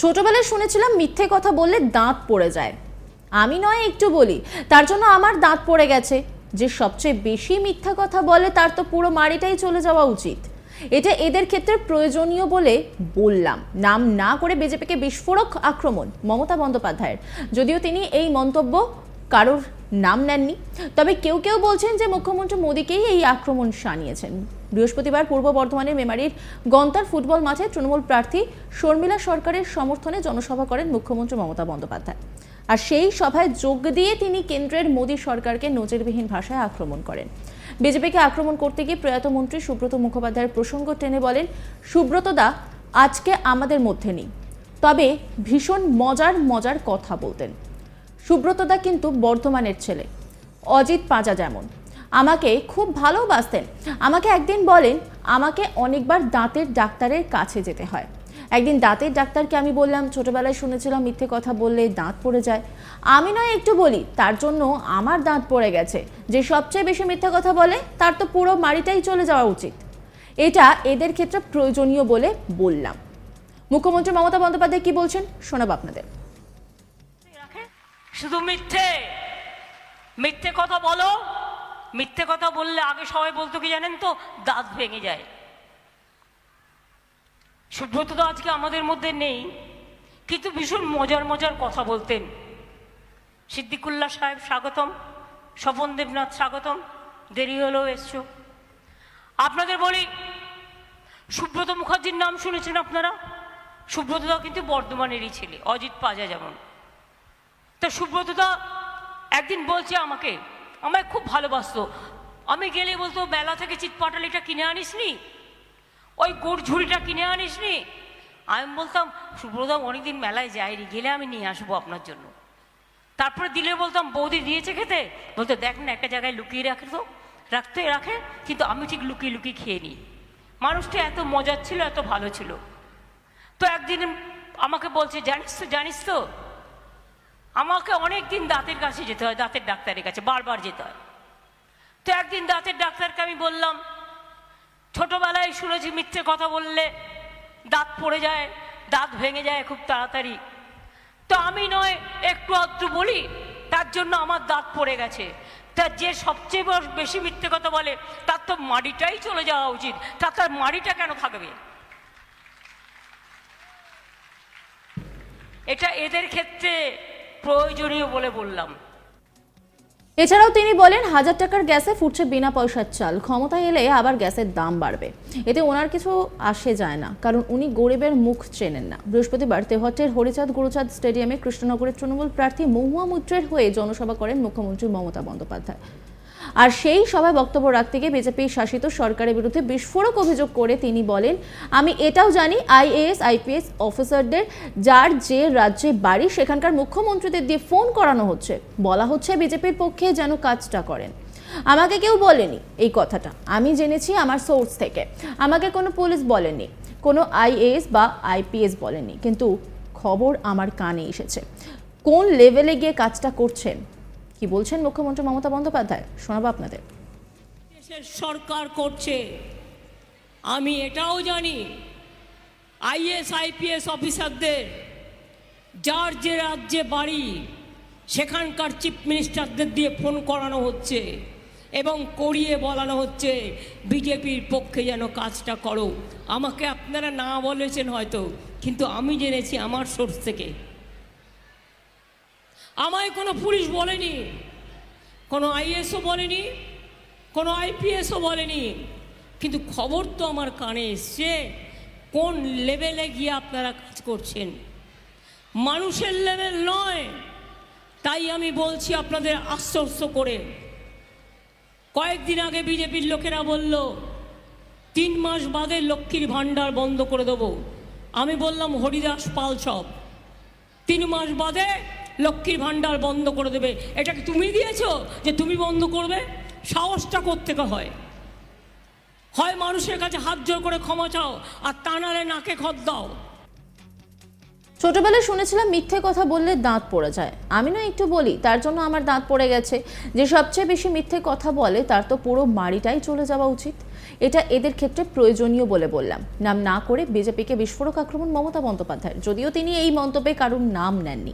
ছোটবেলায় শুনেছিলাম মিথ্যে কথা বললে দাঁত পড়ে যায়। আমি নয়, একটু বলি। তার জন্য আমার দাঁত পড়ে গেছে। যে সবচেয়ে বেশি মিথ্যা কথা বলে তার তো পুরো মাড়িটাই চলে যাওয়া উচিত। এটা এদের ক্ষেত্রে প্রয়োজনীয় বলে বললাম। নাম না করে বিজেপিকে বিস্ফোরক আক্রমণ, মমতা বন্দ্যোপাধ্যায়ের। যদিও তিনি এই মন্তব্য কারোর নাম নেননি। তবে কেউ কেউ বলছেন যে মুখ্যমন্ত্রী মোদীকেই এই আক্রমণ শানিয়েছেন। বৃহস্পতিবার পূর্ব বর্ধমানের মেমারির গন্তার ফুটবল মাঠে তৃণমূল প্রার্থী শর্মিলা সরকারের সমর্থনে জনসভা করেন মুখ্যমন্ত্রী মমতা বন্দ্যোপাধ্যায়। আর সেই সভায় যোগ দিয়ে তিনি কেন্দ্রের মোদী সরকারকে নজিরবিহীন ভাষায় আক্রমণ করেন। বিজেপিকে আক্রমণ করতে গিয়ে প্রয়াত মন্ত্রী সুব্রত মুখোপাধ্যায়ের প্রসঙ্গ টেনে বলেন, সুব্রত দা, আজকে আমাদের মধ্যে নেই। তবে ভীষণ মজার মজার কথা বলতেন। সুব্রতদা কিন্তু বর্ধমানের ছেলে। অজিত পাজা যেমন। আমাকে খুব ভালোবাসতেন। আমাকে একদিন বলেন, আমাকে অনেকবার দাঁতের ডাক্তারের কাছে যেতে হয়। একদিন দাঁতের ডাক্তারকে আমি বললাম, ছোটবেলায় শুনেছিলাম মিথ্যে কথা বললে দাঁত পড়ে যায়। আমি নয়, একটু বলি, তার জন্য আমার দাঁত পড়ে গেছে। যে সবচেয়ে বেশি মিথ্যে কথা বলে, তার তো পুরো মাড়িটাই চলে যাওয়া উচিত। এটা এদের ক্ষেত্রে প্রয়োজনীয় বলে বললাম। মুখ্যমন্ত্রী মমতা বন্দ্যোপাধ্যায় কি বলছেন, শোনাব আপনাদের। শুধু মিথ্যে। মিথ্যে কথা বলো মিথ্যে কথা বললে আগে সবাই বলতো কি জানেন তো? দাঁত ভেঙে যায়। সুব্রত তো আজকে আমাদের মধ্যে নেই, কিন্তু ভীষণ মজার মজার কথা বলতেন। সিদ্দিকুল্লাহ সাহেব স্বাগতম, স্বপন দেবনাথ স্বাগতম, দেরি হলেও এসছো। আপনাদের বলি, সুব্রত মুখার্জির নাম শুনেছেন আপনারা? সুব্রতদা কিন্তু বর্ধমানেরই ছেলে, অজিত পাজা যেমন। তা সুব্রতদা একদিন বলছে আমাকে আমায় খুব ভালোবাসতো। আমি গেলে বলতো মেলা থেকে চিটপাটালিটা কিনে আনিস নি ওই গুড় ঝুড়িটা কিনে আনিস নি আমি বলতাম, সুব্রতদা, অনেকদিন মেলায় যাইনি, গেলে আমি নিয়ে আসব আপনার জন্য। তারপরে দিলে বলতাম, বৌদি দিয়েছে খেতে? বলতো, দেখ না, একটা জায়গায় লুকিয়ে রাখে তো, রাখতে রাখে, কিন্তু আমি ঠিক লুকিয়ে লুকিয়ে খেয়ে নিই। মানুষটা এত মজার ছিল, এত ভালো ছিল। তো একদিন আমাকে বলছে, জানিস তো জানিস তো? আমাকে অনেক দিন দাঁতের কাছে যেতে হয়, দাঁতের ডাক্তারের কাছে, বারবার যেতে হয়। তো একদিন দাঁতের ডাক্তারকে আমি বললাম, ছোটবেলায় শুনেছি মিথ্যে কথা বললে দাঁত পড়ে যায়, দাঁত ভেঙে যায় খুব তাড়াতাড়ি। তো আমি নয়, একটু আধটু বলি, তার জন্য আমার দাঁত পড়ে গেছে। তা যে সবচেয়ে বেশি মিথ্যে কথা বলে, তার তো মাড়িটাই চলে যাওয়া উচিত। তার তার মাড়িটা কেন থাকবে এটা এদের ক্ষেত্রে প্রয়োজনীয় বলে বললাম। এছাড়াও তিনি বলেন, হাজার টাকার গ্যাসে ফুটছে বিনা পয়সার চাল। ক্ষমতায় এলে আবার গ্যাসের দাম বাড়বে। এতে ওনার কিছু আসে যায় না, কারণ উনি গরিবের মুখ চেনেন না। বৃহস্পতিবার তেহট্টের হরিচাঁদ গুরুচাঁদ স্টেডিয়ামে কৃষ্ণনগরের তৃণমূল প্রার্থী মহুয়া মুদ্রের হয়ে জনসভা করেন মুখ্যমন্ত্রী মমতা বন্দ্যোপাধ্যায়। আর সেই সভায় বক্তব্য রাখতে গিয়ে বিজেপি শাসিত সরকারের বিরুদ্ধে বিস্ফোরক অভিযোগ করে তিনি বলেন, আমি এটাও জানি, আইএএস, আইপিএস অফিসারদের যার যে রাজ্যে বাড়ি, সেখানকার মুখ্যমন্ত্রীদের দিয়ে ফোন করানো হচ্ছে। বলা হচ্ছে বিজেপির পক্ষে যেন কাজটা করেন। আমাকে কেউ বলেনি এই কথাটা। আমি জেনেছি আমার সোর্স থেকে। আমাকে কোনো পুলিশ বলেনি, কোনো আইএএস বা আইপিএস বলেনি। কিন্তু খবর আমার কানে এসেছে। কোন লেভেলে গিয়ে কাজটা করছেন কি বলছেন মুখ্যমন্ত্রী মমতা বন্দ্যোপাধ্যায়? শোনাবো আপনাদের। দেশের সরকার করছে। আমি এটাও জানি, আইএস, আইপিএস অফিসারদের, যার যে রাজ্যে বাড়ি, সেখানকার চিফ মিনিস্টারদের দিয়ে ফোন করানো হচ্ছে এবং করিয়ে বলানো হচ্ছে, বিজেপির পক্ষে যেন কাজটা করো। আমাকে আপনারা না বলেছেন হয়তো, কিন্তু আমি জেনেছি আমার সোর্স থেকে। আমায় কোনো পুলিশ বলেনি, কোনো আইএসও বলেনি, কোনো আইপিএসও বলেনি। কিন্তু খবর তো আমার কানে এসছে, কোন লেভেলে গিয়ে আপনারা কাজ করছেন? মানুষের লেভেল নয়, তাই আমি বলছি আপনাদের আশ্বস্ত করে। কয়েকদিন আগে বিজেপির লোকেরা বলল, তিন মাস বাদে লক্ষ্মীর ভাণ্ডার বন্ধ করে দেবো। আমি বললাম, হরিদাস পাল সব তিন মাস বাদে লক্ষ্মীর ভাণ্ডার বন্ধ করে দেবে। এটা কি তুমি দিয়েছ যে তুমি বন্ধ করবে? সাহসটা কোত্থেকে হয়? হয় মানুষের কাছে হাত জোর করে ক্ষমা চাও, আর তা নাকে খত দাও। ছোটবেলায় শুনেছিলাম মিথ্যে কথা বললে দাঁত পড়ে যায়। আমি না একটু বলি, তার জন্য আমার দাঁত পড়ে গেছে। যে সবচেয়ে বেশি মিথ্যে কথা বলে, তার তো পুরো বাড়িটাই চলে যাওয়া উচিত। এটা এদের ক্ষেত্রে প্রয়োজনীয় বলে বললাম। নাম না করে বিজেপিকে বিস্ফোরক আক্রমণ মমতা বন্দ্যোপাধ্যায়ের। যদিও তিনি এই মন্তব্যে কারোর নাম নেননি।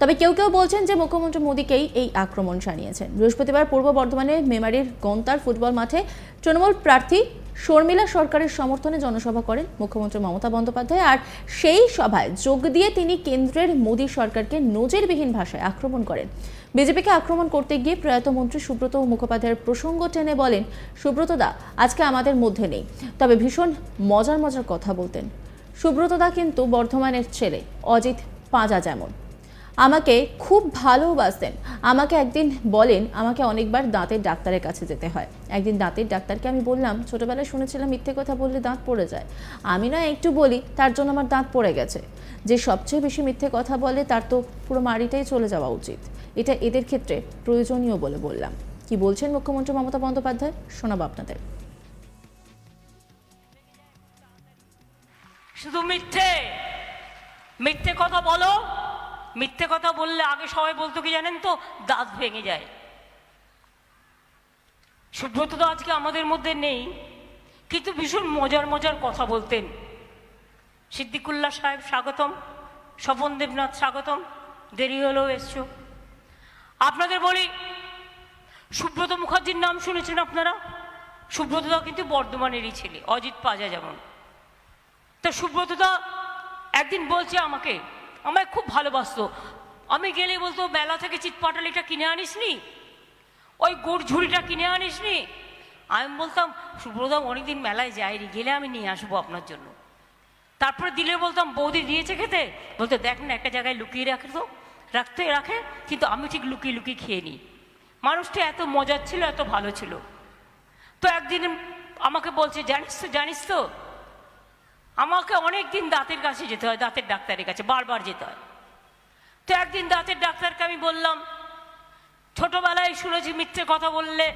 তবে কেউ কেউ বলছেন যে মুখ্যমন্ত্রী মোদীকেই এই আক্রমণ শানিয়েছেন বৃহস্পতিবার পূর্ব বর্ধমানের মেমারির গন্তার ফুটবল মাঠে তৃণমূল প্রার্থী শর্মিলা সরকারের সমর্থনে জনসভা করেন মুখ্যমন্ত্রী মমতা বন্দ্যোপাধ্যায়। আর সেই সভায় যোগ দিয়ে তিনি কেন্দ্রের মোদী সরকারকে নজিরবিহীন ভাষায় আক্রমণ করেন। বিজেপিকে আক্রমণ করতে গিয়ে প্রয়াত মন্ত্রী সুব্রত মুখোপাধ্যায়ের প্রসঙ্গ টেনে বলেন, সুব্রত দা, আজকে আমাদের মধ্যে নেই। তবে ভীষণ মজার মজার কথা বলতেন। সুব্রত দা কিন্তু বর্ধমানের ছেলে, অজিত পাঁজা যেমন। আমাকে খুব ভালোবাসতেন আমাকে একদিন বলেন, আমাকে অনেকবার দাঁতের ডাক্তারের কাছে যেতে হয়। একদিন দাঁতের ডাক্তারকে আমি বললাম, ছোটবেলায় শুনেছিলাম মিথ্যে কথা বললে দাঁত পড়ে যায়। আমি না একটু বলি, তার জন্য আমার দাঁত পড়ে গেছে। যে সবচেয়ে বেশি মিথ্যে কথা বলে, তার তো পুরো মাড়িটাই চলে যাওয়া উচিত। এটা এদের ক্ষেত্রে প্রয়োজনীয় বলে বললাম। কি বলছেন মুখ্যমন্ত্রী মমতা বন্দ্যোপাধ্যায়? শোনাবো আপনাদের। শুধু মিথ্যে। মিথ্যে কথা বলো। মিথ্যে কথা বললে আগে সবাই বলতো কি জানেন তো? দাঁত ভেঙে যায়। সুব্রত তো আজকে আমাদের মধ্যে নেই। কিন্তু ভীষণ মজার মজার কথা বলতেন। সিদ্দিকুল্লাহ সাহেব স্বাগতম, স্বপন দেবনাথ স্বাগতম, দেরি হলেও এসছো। আপনাদের বলি, সুব্রত মুখার্জির নাম শুনেছেন আপনারা? সুব্রতদা কিন্তু বর্ধমানেরই ছেলে, অজিত পাজা যেমন। তা সুব্রতদা একদিন বলছে আমাকে আমায় খুব ভালোবাসতো। আমি গেলে বলতো, মেলা থেকে চিৎপাটালিটা কিনে আনিসনি? ওই গুড় ঝুড়িটা কিনে আনিসনি? আমি বলতাম, সুব্রতদা, অনেকদিন মেলায় যায়নি গেলে আমি নিয়ে আসব আপনার জন্য। তারপরে দিলে বলতাম, বৌদি দিয়েছে খেতে? বলতো, দেখ না, একটা জায়গায় লুকিয়ে রাখে তো, রাখতে রাখে, কিন্তু আমি ঠিক লুকিয়ে লুকিয়ে খেয়ে নিই। মানুষটা এত মজার ছিল, এত ভালো ছিল। তো একদিন আমাকে বলছে, জানিস তো জানিস তো আমাকে অনেক দিন দাঁতের কাছে যেতে হয়, দাঁতের ডাক্তারের কাছে, বারবার যেতে হয়। তো একদিন দাঁতের ডাক্তারকে আমি বললাম, ছোটোবেলায় শুনেছি মিথ্যে কথা বললে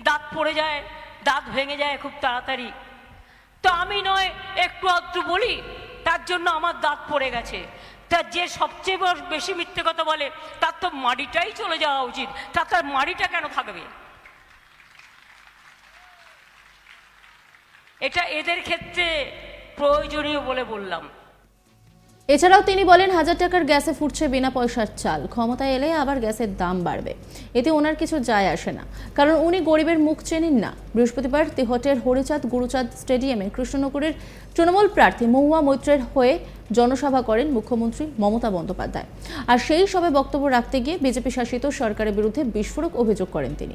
দাঁত পড়ে যায়, দাঁত ভেঙে যায় খুব তাড়াতাড়ি। তো আমি নয়, একটু আধটু বলি, তার জন্য আমার দাঁত পড়ে গেছে। তা যে সবচেয়ে বেশি মিথ্যে কথা বলে, তার তো মাড়িটাই চলে যাওয়া উচিত। তার তার মাড়িটা কেন থাকবে? এটা এদের ক্ষেত্রে প্রয়োজনীয় বলে বললাম। এছাড়াও তিনি বলেন, হাজার টাকার গ্যাসে ফুটছে বিনা পয়সার চাল। ক্ষমতায় এলে আবার গ্যাসের দাম বাড়বে। এতে ওনার কিছু যায় আসে না। কারণ উনি গরিবের মুখ চেনেন না। বৃহস্পতিবার তেহটের হরিচাঁদ গুরুচাঁদ স্টেডিয়ামে কৃষ্ণনগরের তৃণমূল প্রার্থী মহুয়া মৈত্রের হয়ে জনসভা করেন মুখ্যমন্ত্রী মমতা বন্দ্যোপাধ্যায়। আর সেই সবে বক্তব্য রাখতে গিয়ে বিজেপি শাসিত সরকারের বিরুদ্ধে বিস্ফোরক অভিযোগ করেন তিনি।